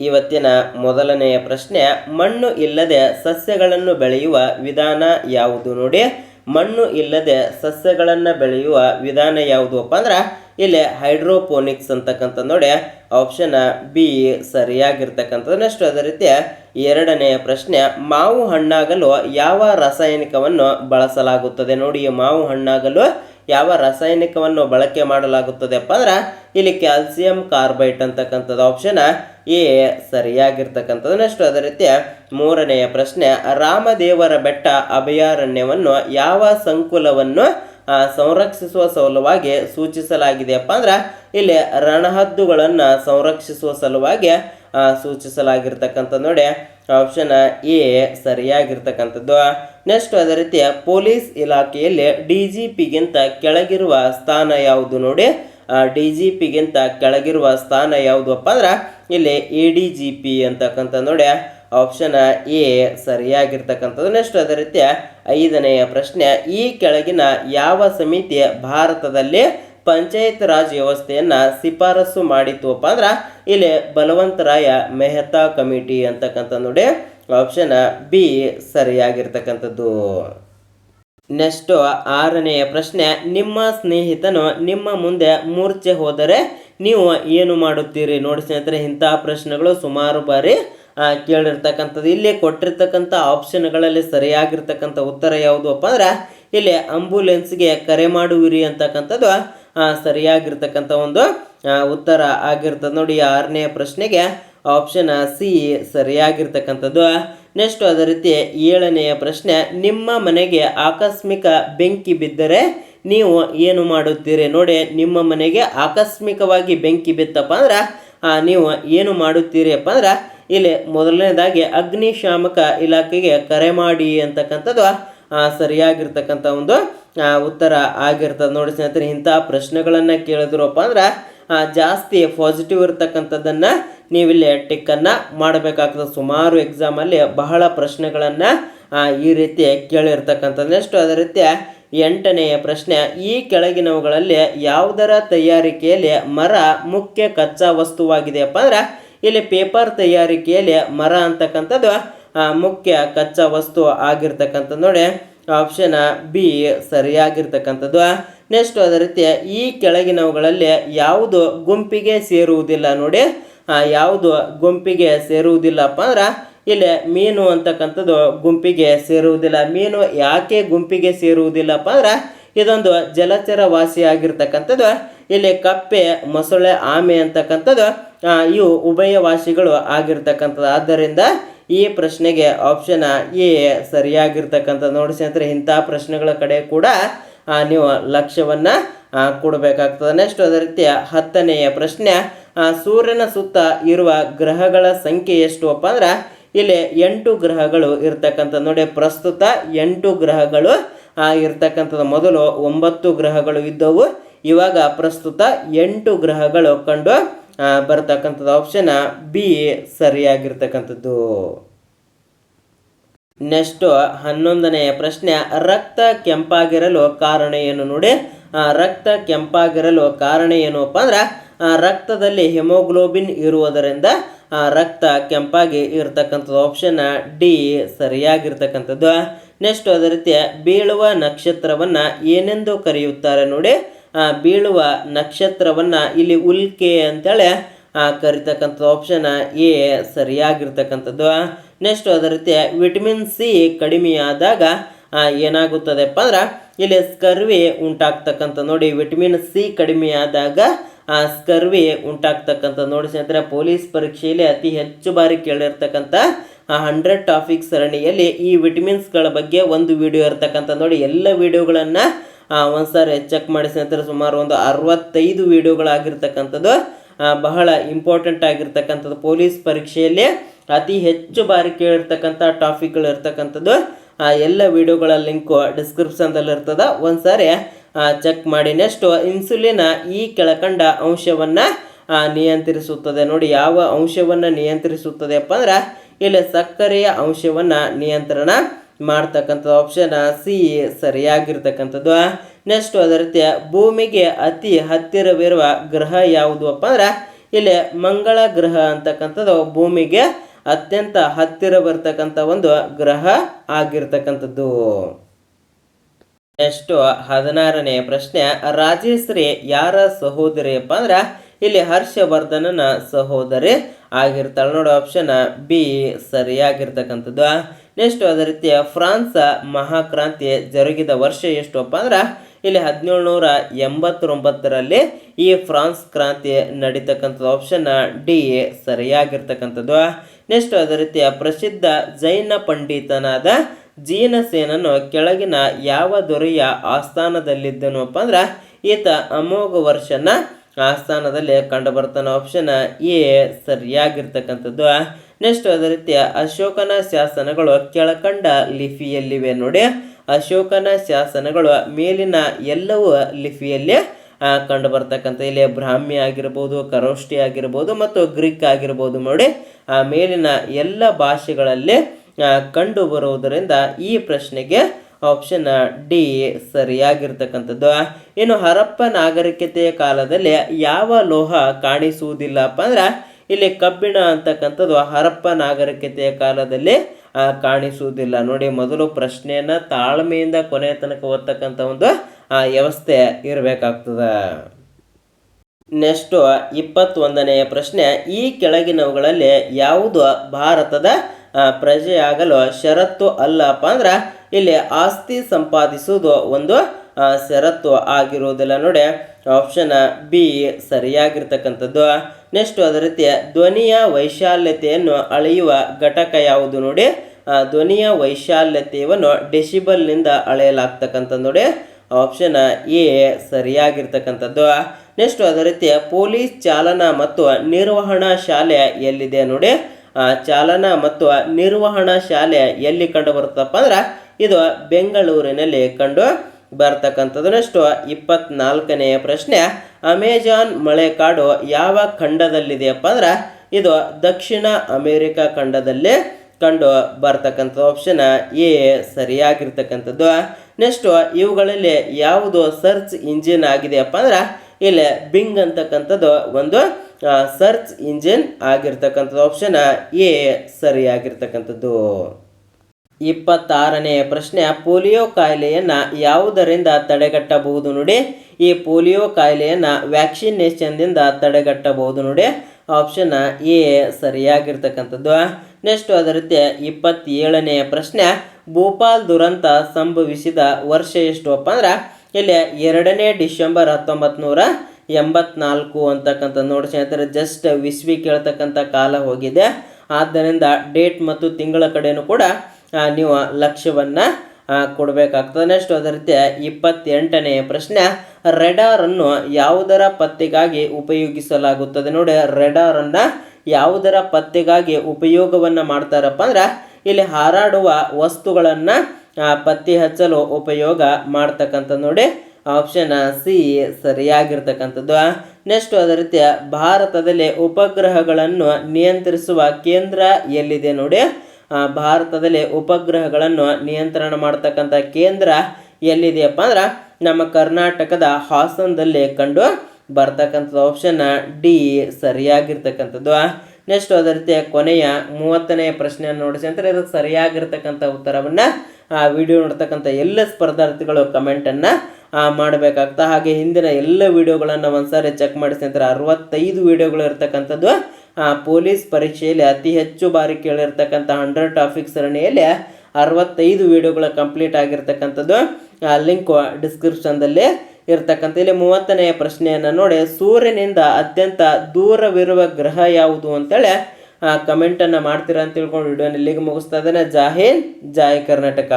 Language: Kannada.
ಇವತ್ತಿನ ಮೊದಲನೆಯ ಪ್ರಶ್ನೆ, ಮಣ್ಣು ಇಲ್ಲದೆ ಸಸ್ಯಗಳನ್ನು ಬೆಳೆಯುವ ವಿಧಾನ ಯಾವುದು ನೋಡಿ. ಮಣ್ಣು ಇಲ್ಲದೆ ಸಸ್ಯಗಳನ್ನು ಬೆಳೆಯುವ ವಿಧಾನ ಯಾವುದಪ್ಪ ಅಂದ್ರೆ, ಇಲ್ಲಿ ಹೈಡ್ರೋಪೋನಿಕ್ಸ್ ಅಂತಕ್ಕಂಥ ನೋಡಿ ಆಪ್ಷನ್ ಬಿ ಸರಿಯಾಗಿರ್ತಕ್ಕಂಥದ್ದು ನೆಕ್ಸ್ಟ್ ಅದೇ ರೀತಿ ಎರಡನೆಯ ಪ್ರಶ್ನೆ, ಮಾವು ಹಣ್ಣಾಗಲು ಯಾವ ರಾಸಾಯನಿಕವನ್ನು ಬಳಸಲಾಗುತ್ತದೆ ನೋಡಿ. ಮಾವು ಹಣ್ಣಾಗಲು ಯಾವ ರಾಸಾಯನಿಕವನ್ನು ಬಳಕೆ ಮಾಡಲಾಗುತ್ತದೆಪ್ಪ ಅಂದ್ರೆ ಇಲ್ಲಿ ಕ್ಯಾಲ್ಸಿಯಂ ಕಾರ್ಬೈಟ್ ಅಂತಕ್ಕಂಥದ್ದು ಆಪ್ಷನ್ ಎ ಸರಿಯಾಗಿರ್ತಕ್ಕಂಥದ್ದು ನೆಕ್ಸ್ಟ್ ಅದೇ ರೀತಿ ಮೂರನೆಯ ಪ್ರಶ್ನೆ, ರಾಮದೇವರ ಬೆಟ್ಟ ಅಭಯಾರಣ್ಯವನ್ನು ಯಾವ ಸಂಕುಲವನ್ನು ಸಂರಕ್ಷಿಸುವ ಸಲುವಾಗಿ ಸೂಚಿಸಲಾಗಿದೆಯಪ್ಪ ಅಂದ್ರೆ ಇಲ್ಲಿ ರಣಹದ್ದುಗಳನ್ನು ಸಂರಕ್ಷಿಸುವ ಸಲುವಾಗಿ ಸೂಚಿಸಲಾಗಿರ್ತಕ್ಕಂಥ ನೋಡಿ. ಆಪ್ಷನ್ ಎ ಸರಿಯಾಗಿರ್ತಕ್ಕಂಥದ್ದು. ನೆಕ್ಸ್ಟ್ ಅದೇ ರೀತಿ ಪೊಲೀಸ್ ಇಲಾಖೆಯಲ್ಲಿ ಡಿ ಜಿ ಪಿಗಿಂತ ಕೆಳಗಿರುವ ಸ್ಥಾನ ಯಾವುದು ನೋಡಿ? ಡಿ ಜಿ ಪಿಗಿಂತ ಕೆಳಗಿರುವ ಸ್ಥಾನ ಯಾವುದಪ್ಪ ಅಂದ್ರೆ ಇಲ್ಲಿ ಎ ಡಿ ಜಿ ಪಿ ಅಂತಕ್ಕಂಥ ನೋಡಿ. ಆಪ್ಷನ್ ಎ ಸರಿಯಾಗಿರ್ತಕ್ಕಂಥದ್ದು. ನೆಕ್ಸ್ಟ್ ಅದೇ ರೀತಿ ಐದನೆಯ ಪ್ರಶ್ನೆ, ಈ ಕೆಳಗಿನ ಯಾವ ಸಮಿತಿ ಭಾರತದಲ್ಲಿ ಪಂಚಾಯತ್ ರಾಜ್ ವ್ಯವಸ್ಥೆಯನ್ನ ಶಿಫಾರಸು ಮಾಡಿತು ಅಂದ್ರೆ ಇಲ್ಲಿ ಬಲವಂತರಾಯ ಮೆಹ್ತಾ ಕಮಿಟಿ ಅಂತಕ್ಕಂಥ ನೋಡಿ ಆಪ್ಷನ್ ಬಿ ಸರಿಯಾಗಿರ್ತಕ್ಕಂಥದ್ದು. ನೆಕ್ಸ್ಟ್ ಆರನೆಯ ಪ್ರಶ್ನೆ, ನಿಮ್ಮ ಸ್ನೇಹಿತನು ನಿಮ್ಮ ಮುಂದೆ ಮೂರ್ಛೆ ಹೋದರೆ ನೀವು ಏನು ಮಾಡುತ್ತೀರಿ? ನೋಡಿ ಸ್ನೇಹಿತರೆ ಇಂತಹ ಪ್ರಶ್ನೆಗಳು ಸುಮಾರು ಬಾರಿ ಕೇಳಿರ್ತಕ್ಕಂಥದ್ದು. ಇಲ್ಲಿ ಕೊಟ್ಟಿರ್ತಕ್ಕಂಥ ಆಪ್ಷನ್ಗಳಲ್ಲಿ ಸರಿಯಾಗಿರ್ತಕ್ಕಂಥ ಉತ್ತರ ಯಾವುದು ಅಪ್ಪ ಅಂದ್ರೆ, ಇಲ್ಲಿ ಆಂಬುಲೆನ್ಸ್ಗೆ ಕರೆ ಮಾಡುವಿರಿ ಅಂತಕ್ಕಂಥದ್ದು. ಸರಿಯಾಗಿರ್ತಕ್ಕಂಥ ಒಂದು ಉತ್ತರ ಆಗಿರ್ತದೆ. ನೋಡಿ ಆರನೇ ಪ್ರಶ್ನೆಗೆ ಆಪ್ಷನ್ ಸಿ ಸರಿಯಾಗಿರ್ತಕ್ಕಂಥದ್ದು. ನೆಕ್ಸ್ಟ್ ಅದೇ ರೀತಿ ಏಳನೆಯ ಪ್ರಶ್ನೆ, ನಿಮ್ಮ ಮನೆಗೆ ಆಕಸ್ಮಿಕ ಬೆಂಕಿ ಬಿದ್ದರೆ ನೀವು ಏನು ಮಾಡುತ್ತೀರಿ? ನೋಡಿ, ನಿಮ್ಮ ಮನೆಗೆ ಆಕಸ್ಮಿಕವಾಗಿ ಬೆಂಕಿ ಬಿತ್ತಪ್ಪ ಅಂದ್ರೆ ನೀವು ಏನು ಮಾಡುತ್ತೀರಿಪ್ಪ ಅಂದ್ರೆ, ಇಲ್ಲಿ ಮೊದಲನೇದಾಗಿ ಅಗ್ನಿಶಾಮಕ ಇಲಾಖೆಗೆ ಕರೆ ಮಾಡಿ ಅಂತಕ್ಕಂಥದ್ದು ಸರಿಯಾಗಿರ್ತಕ್ಕಂಥ ಒಂದು ಉತ್ತರ ಆಗಿರ್ತದೆ. ನೋಡಿ ಸ್ನೇಹಿತರೆ, ಇಂಥ ಪ್ರಶ್ನೆಗಳನ್ನು ಕೇಳಿದ್ರಪ್ಪ ಅಂದ್ರೆ ಜಾಸ್ತಿ ಪಾಸಿಟಿವ್ ಇರ್ತಕ್ಕಂಥದ್ದನ್ನು ನೀವಿಲ್ಲಿ ಟಿಕ್ಕನ್ನು ಮಾಡಬೇಕಾಗ್ತದೆ. ಸುಮಾರು ಎಕ್ಸಾಮಲ್ಲಿ ಬಹಳ ಪ್ರಶ್ನೆಗಳನ್ನು ಈ ರೀತಿ ಕೇಳಿರ್ತಕ್ಕಂಥದ್ದು. ನೆಕ್ಸ್ಟ್ ಅದೇ ರೀತಿ ಎಂಟನೆಯ ಪ್ರಶ್ನೆ, ಈ ಕೆಳಗಿನವುಗಳಲ್ಲಿ ಯಾವುದರ ತಯಾರಿಕೆಯಲ್ಲಿ ಮರ ಮುಖ್ಯ ಕಚ್ಚಾ ವಸ್ತುವಾಗಿದೆಯಪ್ಪ ಅಂದ್ರೆ, ಇಲ್ಲಿ ಪೇಪರ್ ತಯಾರಿಕೆಯಲ್ಲಿ ಮರ ಅಂತಕ್ಕಂಥದ್ದು ಮುಖ್ಯ ಕಚ್ಚಾ ವಸ್ತು ಆಗಿರ್ತಕ್ಕಂಥದ್ದು. ನೋಡಿ ಆಪ್ಷನ್ ಬಿ ಸರಿಯಾಗಿರ್ತಕ್ಕಂಥದ್ದು. ನೆಕ್ಸ್ಟ್ ಅದೇ ರೀತಿ, ಈ ಕೆಳಗಿನವುಗಳಲ್ಲಿ ಯಾವುದು ಗುಂಪಿಗೆ ಸೇರುವುದಿಲ್ಲ ನೋಡಿ. ಯಾವುದು ಗುಂಪಿಗೆ ಸೇರುವುದಿಲ್ಲಪ್ಪ ಅಂದ್ರೆ, ಇಲ್ಲಿ ಮೀನು ಅಂತಕ್ಕಂಥದ್ದು ಗುಂಪಿಗೆ ಸೇರುವುದಿಲ್ಲ. ಮೀನು ಯಾಕೆ ಗುಂಪಿಗೆ ಸೇರುವುದಿಲ್ಲಪ್ಪ ಅಂದ್ರೆ, ಇದೊಂದು ಜಲಚರ ವಾಸಿ ಆಗಿರ್ತಕ್ಕಂಥದ್ದು ಇಲ್ಲಿ ಕಪ್ಪೆ, ಮೊಸಳೆ, ಆಮೆ ಅಂತಕ್ಕಂಥದ್ದು ಇವು ಉಭಯ ವಾಸಿಗಳು ಆಗಿರ್ತಕ್ಕಂಥದ್ದು. ಆದ್ದರಿಂದ ಈ ಪ್ರಶ್ನೆಗೆ ಆಪ್ಷನ್ ಎ ಸರಿಯಾಗಿರ್ತಕ್ಕಂಥ ನೋಡಿ ಸ್ನೇಹಿತರೆ ಇಂಥ ಪ್ರಶ್ನೆಗಳ ಕಡೆ ಕೂಡ ನೀವು ಲಕ್ಷ್ಯವನ್ನು ಕೊಡಬೇಕಾಗ್ತದೆ. ನೆಕ್ಸ್ಟ್ ಅದೇ ರೀತಿಯ ಹತ್ತನೆಯ ಪ್ರಶ್ನೆ ಸೂರ್ಯನ ಸುತ್ತ ಇರುವ ಗ್ರಹಗಳ ಸಂಖ್ಯೆ ಎಷ್ಟು ಅಪ್ಪ ಅಂದ್ರೆ, ಇಲ್ಲಿ ಎಂಟು ಗ್ರಹಗಳು ಇರ್ತಕ್ಕಂಥ, ನೋಡಿ ಪ್ರಸ್ತುತ ಎಂಟು ಗ್ರಹಗಳು ಇರ್ತಕ್ಕಂಥದ್ದು ಮೊದಲು ಒಂಬತ್ತು ಗ್ರಹಗಳು ಇದ್ದವು, ಇವಾಗ ಪ್ರಸ್ತುತ ಎಂಟು ಗ್ರಹಗಳು ಕಂಡು ಬರ್ತಕ್ಕಂಥದ್ದು ಆಪ್ಷನ್ ಬಿ ಸರಿಯಾಗಿರ್ತಕ್ಕಂಥದ್ದು. ನೆಕ್ಸ್ಟ್ ಹನ್ನೊಂದನೆಯ ಪ್ರಶ್ನೆ, ರಕ್ತ ಕೆಂಪಾಗಿರಲು ಕಾರಣ ಏನು ನೋಡಿ? ರಕ್ತ ಕೆಂಪಾಗಿರಲು ಕಾರಣ ಏನಪ್ಪ ಅಂದ್ರೆ ರಕ್ತದಲ್ಲಿ ಹಿಮೋಗ್ಲೋಬಿನ್ ಇರುವುದರಿಂದ ರಕ್ತ ಕೆಂಪಾಗಿ ಇರತಕ್ಕಂಥದ್ದು ಆಪ್ಷನ್ ಡಿ ಸರಿಯಾಗಿರ್ತಕ್ಕಂಥದ್ದು. ನೆಕ್ಸ್ಟ್ ಅದೇ ರೀತಿ ಬೀಳುವ ನಕ್ಷತ್ರವನ್ನು ಏನೆಂದು ಕರೆಯುತ್ತಾರೆ ನೋಡಿ? ಬೀಳುವ ನಕ್ಷತ್ರವನ್ನು ಇಲ್ಲಿ ಉಲ್ಕೆ ಅಂತೇಳಿ ಕರಿತಕ್ಕಂಥ ಆಪ್ಷನ್ ಎ ಸರಿಯಾಗಿರ್ತಕ್ಕಂಥದ್ದು. ನೆಕ್ಸ್ಟ್ ಅದೇ ರೀತಿ ವಿಟಮಿನ್ ಸಿ ಕಡಿಮೆಯಾದಾಗ ಆ, ಏನಾಗುತ್ತದೆಪ್ಪ ಅಂದ್ರೆ ಇಲ್ಲಿ ಸ್ಕರ್ವಿ ಉಂಟಾಗ್ತಕ್ಕಂಥ ನೋಡಿ ವಿಟಮಿನ್ ಸಿ ಕಡಿಮೆಯಾದಾಗ ಆ ಸ್ಕರ್ವಿ ಉಂಟಾಗ್ತಕ್ಕಂಥ ನೋಡಿ ಸ್ನೇಹಿತರೆ ಪೊಲೀಸ್ ಪರೀಕ್ಷೆಯಲ್ಲಿ ಅತಿ ಹೆಚ್ಚು ಬಾರಿ ಕೇಳಿರ್ತಕ್ಕಂಥ ಹಂಡ್ರೆಡ್ ಟಾಪಿಕ್ ಸರಣಿಯಲ್ಲಿ ಈ ವಿಟಮಿನ್ಸ್ಗಳ ಬಗ್ಗೆ ಒಂದು ವಿಡಿಯೋ ಇರ್ತಕ್ಕಂಥ ನೋಡಿ ಎಲ್ಲ ವಿಡಿಯೋಗಳನ್ನು ಒಂದ್ಸಾರಿ ಚೆಕ್ ಮಾಡಿ ಸ್ನೇಹಿತರೆ, ಸುಮಾರು ಒಂದು ಅರವತ್ತೈದು ವಿಡಿಯೋಗಳಾಗಿರ್ತಕ್ಕಂಥದ್ದು ಬಹಳ ಇಂಪಾರ್ಟೆಂಟ್ ಆಗಿರ್ತಕ್ಕಂಥದ್ದು. ಪೊಲೀಸ್ ಪರೀಕ್ಷೆಯಲ್ಲಿ ಅತಿ ಹೆಚ್ಚು ಬಾರಿ ಕೇಳಿರ್ತಕ್ಕಂಥ ಟಾಪಿಕ್ಗಳು ಇರ್ತಕ್ಕಂಥದ್ದು ಎಲ್ಲ ವಿಡಿಯೋಗಳ ಲಿಂಕು ಡಿಸ್ಕ್ರಿಪ್ಷನ್ದಲ್ಲಿ ಇರ್ತದೆ. ಒಂದ್ಸಾರಿ ಚೆಕ್ ಮಾಡಿ. ನೆಕ್ಸ್ಟ್ ಇನ್ಸುಲಿನ ಈ ಕೆಳಕಂಡ ಅಂಶವನ್ನು ನಿಯಂತ್ರಿಸುತ್ತದೆ. ನೋಡಿ, ಯಾವ ಅಂಶವನ್ನು ನಿಯಂತ್ರಿಸುತ್ತದೆಪ್ಪ ಅಂದ್ರೆ, ಇಲ್ಲಿ ಸಕ್ಕರೆಯ ಅಂಶವನ್ನು ನಿಯಂತ್ರಣ. ಮಾಡ್ತಕ್ಕಂಥದ್ದು ಆಪ್ಷನ್ ಸಿ ಸರಿಯಾಗಿರ್ತಕ್ಕಂಥದ್ದು. ನೆಕ್ಸ್ಟ್ ಅದೇ ರೀತಿಯ ಭೂಮಿಗೆ ಅತಿ ಹತ್ತಿರವಿರುವ ಗ್ರಹ ಯಾವುದು ಅಪ್ಪ ಅಂದ್ರೆ, ಇಲ್ಲಿ ಮಂಗಳ ಗ್ರಹ ಅಂತಕ್ಕಂಥದ್ದು ಭೂಮಿಗೆ ಅತ್ಯಂತ ಹತ್ತಿರ ಬರ್ತಕ್ಕಂಥ ಒಂದು ಗ್ರಹ ಆಗಿರ್ತಕ್ಕಂಥದ್ದು. ನೆಕ್ಸ್ಟ್ ಹದಿನಾರನೇ ಪ್ರಶ್ನೆ ರಾಜೇಶ್ರೀ ಯಾರ ಸಹೋದರಿಯಪ್ಪ ಅಂದ್ರೆ, ಇಲ್ಲಿ ಹರ್ಷವರ್ಧನನ ಸಹೋದರಿ ಆಗಿರ್ತಾಳೆ. ನೋಡಿ ಆಪ್ಷನ್ ಬಿ ಸರಿಯಾಗಿರ್ತಕ್ಕಂಥದ್ದು. ನೆಕ್ಸ್ಟ್ ಅದೇ ರೀತಿ ಫ್ರಾನ್ಸ್ ಮಹಾಕ್ರಾಂತಿ ಜರುಗಿದ ವರ್ಷ ಎಷ್ಟಪ್ಪ ಅಂದ್ರೆ ಇಲ್ಲಿ ಹದಿನೇಳುನೂರ ಎಂಬತ್ತೊಂಬತ್ತರಲ್ಲಿ ಈ ಫ್ರಾನ್ಸ್ ಕ್ರಾಂತಿ ನಡೀತಕ್ಕಂಥದ್ದು ಆಪ್ಷನ್ ಡಿ ಸರಿಯಾಗಿರ್ತಕ್ಕಂಥದ್ದು. ನೆಕ್ಸ್ಟ್ ಅದೇ ರೀತಿ ಪ್ರಸಿದ್ಧ ಜೈನ ಪಂಡಿತನಾದ ಜೀನಸೇನನು ಕೆಳಗಿನ ಯಾವ ದೊರೆಯ ಆಸ್ಥಾನದಲ್ಲಿದ್ದನಪ್ಪ ಅಂದ್ರೆ ಈತ ಅಮೋಘ ವರ್ಷನ ಆಸ್ಥಾನದಲ್ಲಿ ಕಂಡು ಬರ್ತಾನೆ ಆಪ್ಷನ್ ಎ ಸರಿಯಾಗಿರ್ತಕ್ಕಂಥದ್ದು. ನೆಕ್ಸ್ಟ್ ಅದೇ ರೀತಿ ಅಶೋಕನ ಶಾಸನಗಳು ಕೆಳಕಂಡ ಲಿಪಿಯಲ್ಲಿವೆ ನೋಡಿ. ಅಶೋಕನ ಶಾಸನಗಳು ಮೇಲಿನ ಎಲ್ಲವೂ ಲಿಪಿಯಲ್ಲಿ ಕಂಡು ಬರ್ತಕ್ಕಂಥ ಇಲ್ಲಿ ಬ್ರಾಹ್ಮಿ ಆಗಿರ್ಬೋದು ಕರೋಷ್ಟಿ ಆಗಿರ್ಬೋದು ಮತ್ತು ಗ್ರೀಕ್ ಆಗಿರ್ಬೋದು ನೋಡಿ. ಆ, ಮೇಲಿನ ಎಲ್ಲ ಭಾಷೆಗಳಲ್ಲಿ ಕಂಡು ಬರುವುದರಿಂದ ಈ ಪ್ರಶ್ನೆಗೆ ಆಪ್ಷನ್ ಡಿ ಸರಿಯಾಗಿರ್ತಕ್ಕಂಥದ್ದು. ಇನ್ನು ಹರಪ್ಪ ನಾಗರಿಕತೆಯ ಕಾಲದಲ್ಲಿ ಯಾವ ಲೋಹ ಕಾಣಿಸುವುದಿಲ್ಲಪ್ಪ ಅಂದ್ರೆ ಇಲ್ಲಿ ಕಬ್ಬಿಣ ಅಂತಕ್ಕಂಥದ್ದು ಹರಪ್ಪ ನಾಗರಿಕತೆಯ ಕಾಲದಲ್ಲಿ ಕಾಣಿಸುವುದಿಲ್ಲ. ನೋಡಿ, ಮೊದಲು ಪ್ರಶ್ನೆಯನ್ನ ತಾಳ್ಮೆಯಿಂದ ಕೊನೆಯ ತನಕ ಓದ್ತಕ್ಕಂಥ ಒಂದು ವ್ಯವಸ್ಥೆ ಇರಬೇಕಾಗ್ತದೆ. ನೆಕ್ಸ್ಟು, ಇಪ್ಪತ್ತೊಂದನೆಯ ಪ್ರಶ್ನೆ, ಈ ಕೆಳಗಿನವುಗಳಲ್ಲಿ ಯಾವುದು ಭಾರತದ ಪ್ರಜೆಯಾಗಲು ಷರತ್ತು ಅಲ್ಲಪ್ಪ ಅಂದ್ರೆ ಇಲ್ಲಿ ಆಸ್ತಿ ಸಂಪಾದಿಸುವುದು ಒಂದು ಷರತ್ತು ಆಗಿರುವುದಿಲ್ಲ. ನೋಡಿ ಆಪ್ಷನ್ ಬಿ ಸರಿಯಾಗಿರ್ತಕ್ಕಂಥದ್ದು. ನೆಕ್ಸ್ಟ್ ಅದೇ ರೀತಿ, ಧ್ವನಿಯ ವೈಶಾಲ್ಯತೆಯನ್ನು ಅಳೆಯುವ ಘಟಕ ಯಾವುದು ನೋಡಿ? ಧ್ವನಿಯ ವೈಶಾಲ್ಯತೆಯನ್ನು ಡೆಸಿಬಲ್ನಿಂದ ಅಳೆಯಲಾಗ್ತಕ್ಕಂಥದ್ದು ನೋಡಿ. ಆಪ್ಷನ್ ಎ ಸರಿಯಾಗಿರ್ತಕ್ಕಂಥದ್ದು. ನೆಕ್ಸ್ಟ್ ಅದೇ ರೀತಿ, ಪೊಲೀಸ್ ಚಾಲನಾ ಮತ್ತು ನಿರ್ವಹಣಾ ಶಾಲೆ ಎಲ್ಲಿದೆ ನೋಡಿ? ಚಾಲನಾ ಮತ್ತು ನಿರ್ವಹಣಾ ಶಾಲೆ ಎಲ್ಲಿ ಕಂಡು ಬರುತ್ತಪ್ಪ ಅಂದ್ರೆ ಇದು ಬೆಂಗಳೂರಿನಲ್ಲಿ ಕಂಡು ಬರ್ತಕ್ಕಂಥದ್ದು ನೆಕ್ಸ್ಟು ಇಪ್ಪತ್ನಾಲ್ಕನೆಯ ಪ್ರಶ್ನೆ. ಅಮೆಜಾನ್ ಮಳೆಕಾಡು ಯಾವ ಖಂಡದಲ್ಲಿದೆಯಪ್ಪ ಅಂದ್ರೆ ಇದು ದಕ್ಷಿಣ ಅಮೆರಿಕ ಖಂಡದಲ್ಲಿ ಕಂಡು ಬರ್ತಕ್ಕಂಥ ಆಪ್ಷನ್ ಎ ಸರಿಯಾಗಿರ್ತಕ್ಕಂಥದ್ದು. ನೆಕ್ಸ್ಟು ಇವುಗಳಲ್ಲಿ ಯಾವುದು ಸರ್ಚ್ ಇಂಜಿನ್ ಆಗಿದೆಯಪ್ಪ ಅಂದ್ರೆ ಇಲ್ಲಿ ಬಿಂಗ್ ಅಂತಕ್ಕಂಥದ್ದು ಒಂದು ಸರ್ಚ್ ಇಂಜಿನ್ ಆಗಿರ್ತಕ್ಕಂಥದ್ದು. ಆಪ್ಷನ್ ಎ ಸರಿಯಾಗಿರ್ತಕ್ಕಂಥದ್ದು. ಇಪ್ಪತ್ತಾರನೆಯ ಪ್ರಶ್ನೆ, ಪೋಲಿಯೋ ಕಾಯಿಲೆಯನ್ನು ಯಾವುದರಿಂದ ತಡೆಗಟ್ಟಬಹುದು ನೋಡಿ? ಈ ಪೋಲಿಯೋ ಕಾಯಿಲೆಯನ್ನು ವ್ಯಾಕ್ಸಿನೇಷನ್ದಿಂದ ತಡೆಗಟ್ಟಬಹುದು ನೋಡಿ? ಆಪ್ಷನ್ ಎ ಸರಿಯಾಗಿರ್ತಕ್ಕಂಥದ್ದು. ನೆಕ್ಸ್ಟ್ ಅದೇ ರೀತಿ ಇಪ್ಪತ್ತೇಳನೆಯ ಪ್ರಶ್ನೆ, ಭೋಪಾಲ್ ದುರಂತ ಸಂಭವಿಸಿದ ವರ್ಷ ಎಷ್ಟು ಅಪ್ಪ ಅಂದ್ರೆ, ಇಲ್ಲಿ ಎರಡನೇ ಡಿಸೆಂಬರ್ ಹತ್ತೊಂಬತ್ತು ನೂರ ಎಂಬತ್ನಾಲ್ಕು ಅಂತಕ್ಕಂಥ ನೋಡಿ ಸ್ನೇಹಿತರೆ ಜಸ್ಟ್ ವಿಸ್ವಿ ಕೇಳ್ತಕ್ಕಂಥ ಕಾಲ ಹೋಗಿದೆ. ಆದ್ದರಿಂದ ಡೇಟ್ ಮತ್ತು ತಿಂಗಳ ಕಡೆಯೂ ಕೂಡ ನೀವು ಲಕ್ಷ್ಯವನ್ನು ಕೊಡಬೇಕಾಗ್ತದೆ. ನೆಕ್ಸ್ಟ್ ಅದೇ ರೀತಿ ಇಪ್ಪತ್ತೆಂಟನೆಯ ಪ್ರಶ್ನೆ ರೆಡಾರನ್ನು ಯಾವುದರ ಪತ್ತೆಗಾಗಿ ಉಪಯೋಗಿಸಲಾಗುತ್ತದೆ? ನೋಡಿ ರೆಡಾರನ್ನು ಯಾವುದರ ಪತ್ತೆಗಾಗಿ ಉಪಯೋಗವನ್ನು ಮಾಡ್ತಾರಪ್ಪ ಅಂದ್ರೆ, ಇಲ್ಲಿ ಹಾರಾಡುವ ವಸ್ತುಗಳನ್ನು ಪತ್ತೆ ಹಚ್ಚಲು ಉಪಯೋಗ ಮಾಡ್ತಕ್ಕಂಥದ್ದು ನೋಡಿ. Option C ಸರಿಯಾಗಿರ್ತಕ್ಕಂಥದ್ದು. ನೆಕ್ಸ್ಟ್ ಅದೇ ರೀತಿ ಭಾರತದಲ್ಲಿ ಉಪಗ್ರಹಗಳನ್ನು ನಿಯಂತ್ರಿಸುವ ಕೇಂದ್ರ ಎಲ್ಲಿದೆ ನೋಡಿ? ಭಾರತದಲ್ಲಿ ಉಪಗ್ರಹಗಳನ್ನು ನಿಯಂತ್ರಣ ಮಾಡ್ತಕ್ಕಂಥ ಕೇಂದ್ರ ಎಲ್ಲಿದೆಯಪ್ಪ ಅಂದ್ರೆ ನಮ್ಮ ಕರ್ನಾಟಕದ ಹಾಸನದಲ್ಲಿ ಕಂಡು ಬರ್ತಕ್ಕಂಥದ್ದು ಆಪ್ಷನ್ ಡಿ ಸರಿಯಾಗಿರ್ತಕ್ಕಂಥದ್ದು. ನೆಕ್ಸ್ಟ್ ಅದೇ ರೀತಿಯ ಕೊನೆಯ ಮೂವತ್ತನೇ ಪ್ರಶ್ನೆಯನ್ನು ನೋಡಿಸಿ ಅಂದರೆ ಇದಕ್ಕೆ ಸರಿಯಾಗಿರ್ತಕ್ಕಂಥ ಉತ್ತರವನ್ನು ಆ ವಿಡಿಯೋ ನೋಡ್ತಕ್ಕಂಥ ಎಲ್ಲ ಸ್ಪರ್ಧಾರ್ಥಿಗಳು ಕಮೆಂಟನ್ನು ಮಾಡಬೇಕಾಗ್ತಾ ಹಾಗೆ ಹಿಂದಿನ ಎಲ್ಲ ವಿಡಿಯೋಗಳನ್ನು ಒಂದ್ಸಾರಿ ಚೆಕ್ ಮಾಡಿಸಿ ಅಂತಾರೆ ಅರವತ್ತೈದು ವಿಡಿಯೋಗಳು ಇರ್ತಕ್ಕಂಥದ್ದು ಪೊಲೀಸ್ ಪರೀಕ್ಷೆಯಲ್ಲಿ ಅತಿ ಹೆಚ್ಚು ಬಾರಿ ಕೇಳಿರ್ತಕ್ಕಂಥ ಹಂಡ್ರೆಡ್ ಟಾಪಿಕ್ ಸರಣಿಯಲ್ಲಿ ಅರವತ್ತೈದು ವಿಡಿಯೋಗಳು ಕಂಪ್ಲೀಟ್ ಆಗಿರ್ತಕ್ಕಂಥದ್ದು. ಲಿಂಕ್ ಡಿಸ್ಕ್ರಿಪ್ಷನ್ದಲ್ಲಿ ಇರ್ತಕ್ಕಂಥ ಇಲ್ಲಿ ಮೂವತ್ತನೆಯ ಪ್ರಶ್ನೆಯನ್ನು ನೋಡಿ. ಸೂರ್ಯನಿಂದ ಅತ್ಯಂತ ದೂರವಿರುವ ಗ್ರಹ ಯಾವುದು ಅಂತೇಳಿ ಕಮೆಂಟನ್ನು ಮಾಡ್ತೀರಾ ಅಂತ ತಿಳ್ಕೊಂಡು ವಿಡಿಯೋನ ಇಲ್ಲಿಗೆ ಮುಗಿಸ್ತಾ ಇದ್ದೇನೆ. ಜಾಹೀನ್ ಜಾಯ್ ಕರ್ನಾಟಕ.